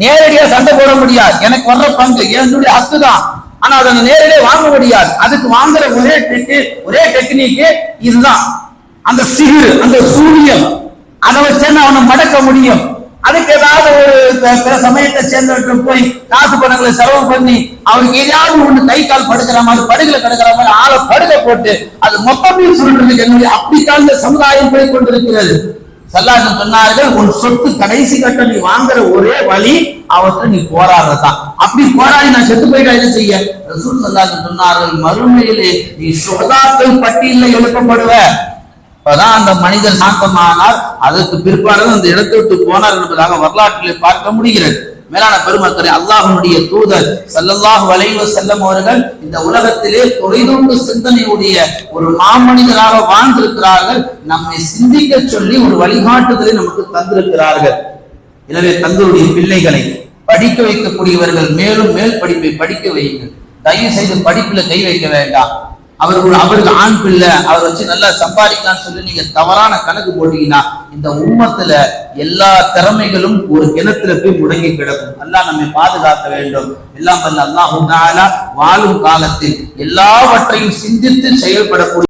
நேரடியா சண்டை போட முடியாது. எனக்கு வர்ற பங்கு என்னுடைய ஹக்கு தான் ஆனா அதை நேரடியா வாங்க முடியாது. அதுக்கு வாங்குற ஒரே டெக்கு ஒரே டெக்னிக்கு இதுதான். அந்த சிறு அந்த சூரியம் அதை வச்சு அவனை மடக்க முடியும்? அதுக்கு ஏதாவது ஒரு ப- சமயத்தை சேர்ந்தவர்கள் போய் காசு பணங்களை செலவு பண்ணி அவருக்கு ஏதாவது ஒண்ணு கை கால் படுக்கிற மாதிரி படுகல கிடக்கிற மாதிரி ஆளை படுக போட்டு அது மொத்தமே சொல்றதுக்கு என்னுடைய அப்படித்தான் இந்த சமுதாயம் போய் கொண்டிருக்கிறது. சல்லாசன் சொன்னார்கள் உன் சொத்து கடைசி கட்ட நீ வாங்குற ஒரே வழி அவற்றை நீ போராடுறதான் அப்படி போராடி நான் செத்து போயிட்டா என்ன செய்ய? ரசூல் சல்லாசன் சொன்னார்கள் மறுமையிலே நீ சுகதாக்கள் பட்டியலில் எழுப்பப்படுவ. அப்பதான் அந்த மனிதர் சாந்தமானார். அதற்கு பிற்பாடு அந்த இடத்தை விட்டு போனார் என்பதாக வரலாற்றிலே பார்க்க முடிகிறது. மேலான பெருமக்களே அல்லாஹனுடைய தூதர் சல்லல்லாஹ் அலைஹி செல்லும் அவர்கள் இந்த உலகத்திலே தொலைநோக்கு சிந்தனையுடைய ஒரு மாமனிதராக வாழ்ந்திருக்கிறார்கள். நம்மை சிந்திக்க சொல்லி ஒரு வழிகாட்டுதலை நமக்கு தந்திருக்கிறார்கள். எனவே தங்களுடைய பிள்ளைகளை படிக்க வைக்கக்கூடியவர்கள் மேலும் மேல் படிப்பை படிக்க வையுங்கள். தயவு செய்து படிப்புல கை வைக்க வேண்டாம். அவர்கள் அவருக்கு ஆண் பிள்ளை அவர் வச்சு நல்லா சம்பாதிக்கலாம்னு சொல்லி நீங்க தவறான கணக்கு போட்டீங்கன்னா இந்த உம்மத்துல எல்லா திறமைகளும் ஒரு கிணத்துல போய் முடங்கி கிடக்கும். அல்லாஹ் நம்மை பாதுகாக்க வேண்டும். எல்லாம் வல்ல அல்லாஹ் வாழும் காலத்தில் எல்லாவற்றையும் சிந்தித்து செயல்படக்கூடிய